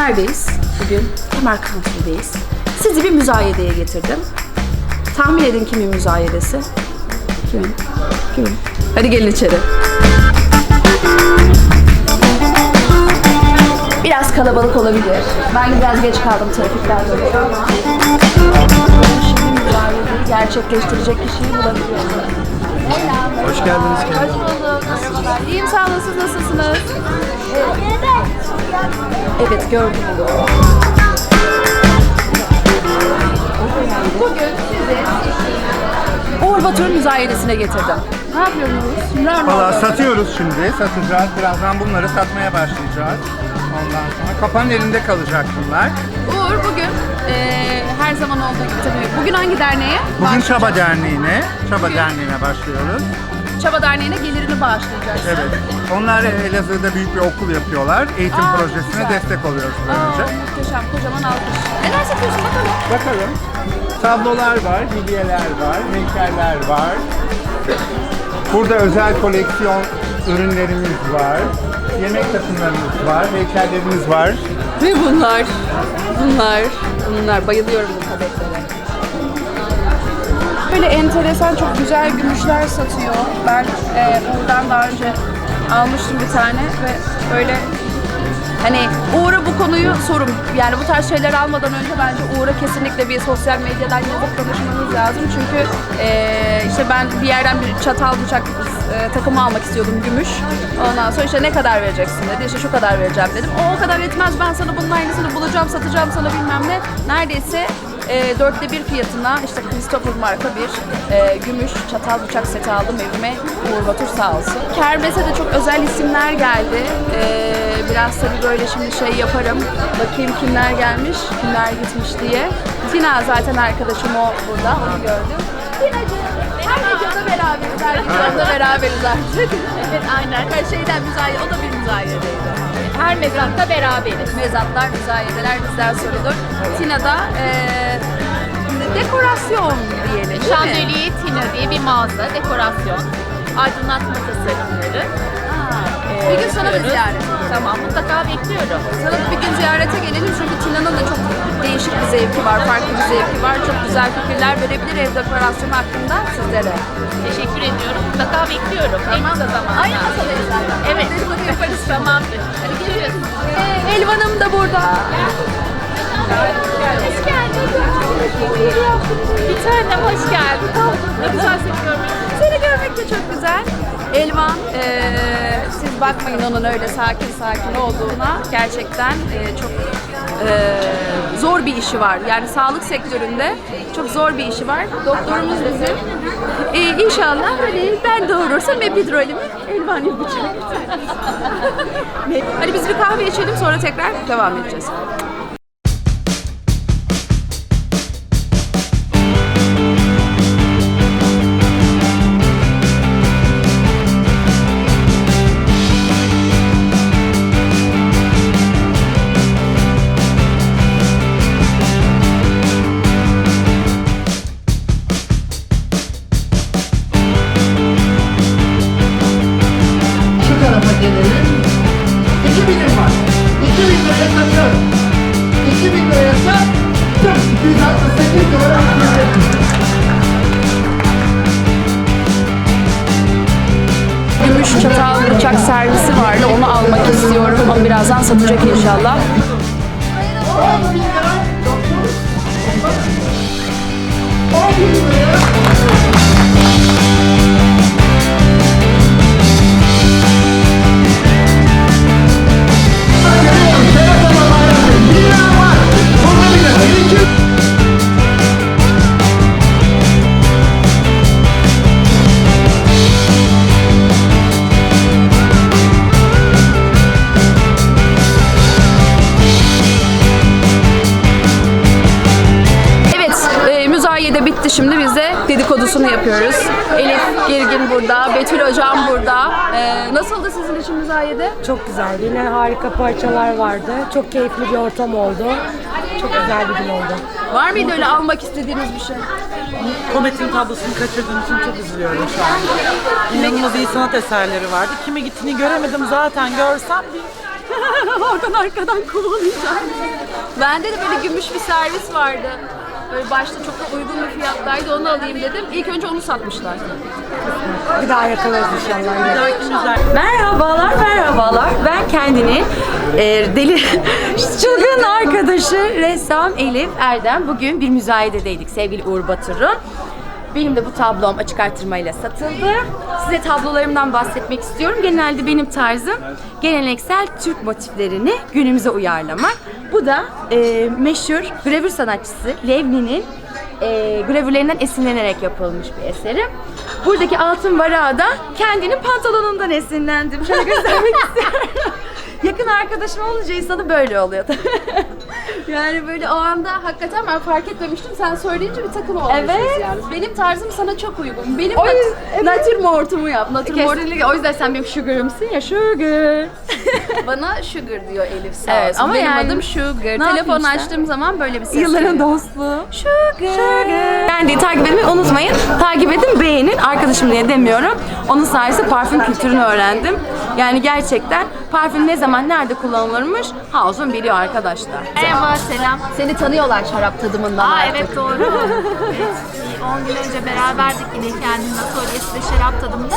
neredeyiz? Bugün Kemer Country'deyiz. Sizi bir müzayedeye getirdim. Tahmin edin kimin müzayedesi? Kimin? Kimin? Hadi gelin içeri. Biraz kalabalık olabilir. Ben biraz geç kaldım trafikten dolayı ama şimdi müzayedeyi gerçekleştirecek kişiyi bulabiliyorum. Hoş geldiniz Hoş bulduk. Merhabalar. İyiyim sağ olun. Siz nasılsınız? Evet gördüm. Bugün sizi Uğur Batur'un müzayedesine getirdim. Ne yapıyorsunuz? Neler Valla satıyoruz şimdi. Satacağız. Birazdan bunları satmaya başlayacağız. Ondan sonra kapanın elinde kalacak bunlar. Uğur bugün eee, her zaman olduğu gibi tabii. Bugün hangi derneğe? Bugün Çaba Derneği'ne, Çaba Derneği'ne başlıyoruz. Çaba Derneği'ne gelirini bağışlayacaksın. Evet. Onlar Elazığ'da büyük bir okul yapıyorlar. Eğitim Aa, projesine güzel. destek oluyoruz Aa, böylece. muhteşem. Kocaman alkış. Neler satıyorsun bakalım. Bakalım. Tablolar var, bilyeler var, heykeller var. Burada özel koleksiyon ürünlerimiz var. Yemek takımlarımız var, heykellerimiz var. Ve bunlar, bunlar, bunlar. Bayılıyorum bu kadetlere. Böyle enteresan, çok güzel gümüşler satıyor. Ben e, buradan daha önce almıştım bir tane ve böyle hani Uğur'a bu konuyu sorum. Yani bu tarz şeyler almadan önce bence Uğur'a kesinlikle bir sosyal medyadan yazıp konuşmamız lazım. Çünkü e, işte ben bir yerden bir çatal bıçak e, takımı almak istiyordum gümüş. Ondan sonra işte ne kadar vereceksin dedi. İşte şu kadar vereceğim dedim. O o kadar etmez ben sana bunun aynısını bulacağım satacağım sana bilmem ne. Neredeyse e, dörtte bir fiyatına işte Christopher marka bir e, gümüş çatal bıçak seti aldım evime. Uğur Batur sağ olsun. Kermes'e de çok özel isimler geldi. E, biraz tabii böyle şimdi şey yaparım. Bakayım kimler gelmiş, kimler gitmiş diye. Tina zaten arkadaşım o burada. Onu gördüm. Tina'cığım her videoda beraberiz. Her videoda beraberiz artık. Evet aynen. Her şeyden müzayede, o da bir müzayedeydi. Her mezatta beraberiz. Mezatlar, müzayedeler bizden sorulur. Tina'da eee dekorasyon diyelim değil mi? Tina diye bir mağaza, dekorasyon, aydınlatma tasarımları. Bir gün sana da yapıyoruz. ziyaret. Tamam mutlaka bekliyorum. Sana da bir gün ziyarete gelelim çünkü Tina'nın da çok değişik bir zevki var, farklı bir zevki var. Çok güzel fikirler verebilir ev dekorasyonu hakkında sizlere. Teşekkür ediyorum. Mutlaka bekliyorum. En kısa zamanda. Aynı masadayız zaten. Evet. Dedikodu yaparız. Tamamdır. Hadi görüşürüz. Ee, Elvan'ım da burada. Hoş geldin. Bir tanem hoş geldin. Ne güzel seni görmek. Seni görmek de çok güzel. Elvan, eee, siz bakmayın onun öyle sakin sakin olduğuna. Gerçekten eee, çok eee, zor bir işi var. Yani sağlık sektöründe çok zor bir işi var. Doktorumuz bizim. Eee inşallah hani ben doğurursam epiduralimi Elvan yapacak. Hadi biz bir kahve içelim sonra tekrar devam edeceğiz. 2000 liraya sat. Tüm 268 liraya alıyorum. Gümüş çatal bıçak servisi vardı. Onu almak istiyorum. Onu birazdan satacak inşallah. 10 bin lira. Dedikodusunu yapıyoruz. Elif Girgin burada, Betül Hocam burada. E, nasıldı sizin için müzayede? Çok güzeldi. Yine harika parçalar vardı. Çok keyifli bir ortam oldu. Çok güzel bir gün oldu. Var mıydı öyle almak istediğiniz bir şey? Komet'in tablosunu kaçırdığım için çok üzülüyorum şu an. İnanılmaz iyi sanat eserleri vardı. Kime gittiğini göremedim zaten görsem bir Oradan arkadan kovalayacağım. Bende de böyle gümüş bir servis vardı. Böyle başta çok uygun bir fiyattaydı onu alayım dedim. İlk önce onu satmışlar. Bir daha yakalarız inşallah. Merhabalar, merhabalar. Ben kendini e, deli çılgın arkadaşı ressam Elif Erdem. Bugün bir müzayededeydik sevgili Uğur Batur'un. Benim de bu tablom açık artırmayla satıldı. Size tablolarımdan bahsetmek istiyorum. Genelde benim tarzım geleneksel Türk motiflerini günümüze uyarlamak. Bu da e, meşhur gravür sanatçısı Levni'nin e, gravürlerinden esinlenerek yapılmış bir eserim. Buradaki altın varağı da kendinin pantolonundan esinlendim. Şöyle göstermek istiyorum. Yakın arkadaşım olunca insanı böyle oluyor. Yani böyle o anda hakikaten ben fark etmemiştim. Sen söyleyince bir takım olmuşuz Evet. yani. Benim tarzım sana çok uygun. Benim O yüzden- evet. natürmortumu yap. Natürmort Kesinlikle. O yüzden sen benim sugar'ımsın ya sugar. bana sugar diyor Elif sağ Evet, olsun. ama Benim yani adım sugar. Telefonu işte? açtığım zaman böyle bir ses Yılların geliyor. dostluğu. Sugar. Kendi takip etmeyi unutmayın. Takip edin, beğenin. Arkadaşım diye demiyorum. Onun sayesinde parfüm kültürünü öğrendim. Yani gerçekten parfüm ne zaman nerede kullanılırmış House'un biliyor arkadaşlar. Merhaba, selam. Seni tanıyorlar şarap tadımından Aa artık. evet doğru. evet, 10 gün önce beraberdik yine kendinin atölyesi ve şarap tadımında.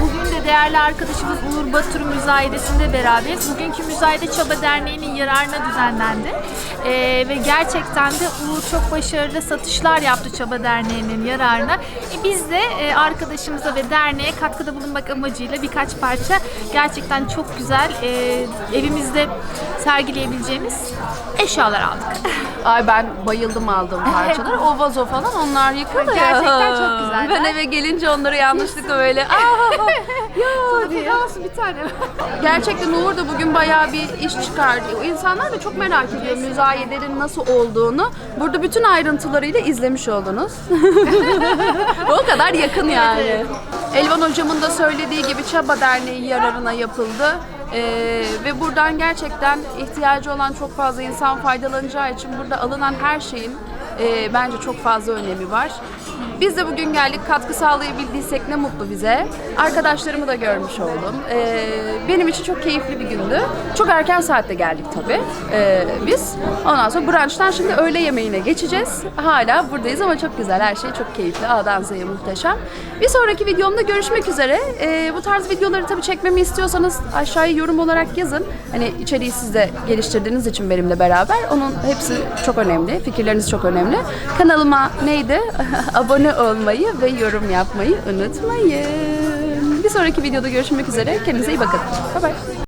Bugün de değerli arkadaşımız Uğur Batur müzayedesinde beraberiz. Bugünkü müzayede Çaba Derneği'nin yararına düzenlendi. Ee, ve gerçekten de Uğur çok başarılı satışlar yaptı Çaba Derneği'nin yararına. E, biz de e, arkadaşımıza ve derneğe katkıda bulunmak amacıyla birkaç parça gerçekten çok güzel e, evimizde sergileyebileceğimiz eşyalar aldık. Ay ben bayıldım aldığım parçalara. O vazo falan onlar yıkıldı. Gerçekten çok güzeller. Ben eve gelince onları yanlışlıkla böyle aa ya diye. Olsun bir tane. Gerçekten Uğur da bugün bayağı bir iş çıkardı. İnsanlar da çok merak ediyor müzayedelerin nasıl olduğunu. Burada bütün ayrıntılarıyla izlemiş oldunuz. o kadar yakın yani. Elvan hocamın da söylediği gibi Çaba Derneği yararına yapıldı. Ee, ve buradan gerçekten ihtiyacı olan çok fazla insan faydalanacağı için burada alınan her şeyin e, bence çok fazla önemi var. Biz de bugün geldik katkı sağlayabildiysek ne mutlu bize. Arkadaşlarımı da görmüş oldum. Ee, benim için çok keyifli bir gündü. Çok erken saatte geldik tabii ee, biz. Ondan sonra brunch'tan şimdi öğle yemeğine geçeceğiz. Hala buradayız ama çok güzel. Her şey çok keyifli. A'dan muhteşem. Bir sonraki videomda görüşmek üzere. Ee, bu tarz videoları tabii çekmemi istiyorsanız aşağıya yorum olarak yazın. Hani içeriği siz de geliştirdiğiniz için benimle beraber. Onun hepsi çok önemli. Fikirleriniz çok önemli. Kanalıma neydi? Abone olmayı ve yorum yapmayı unutmayın. Bir sonraki videoda görüşmek üzere. Kendinize iyi bakın. Bye bye.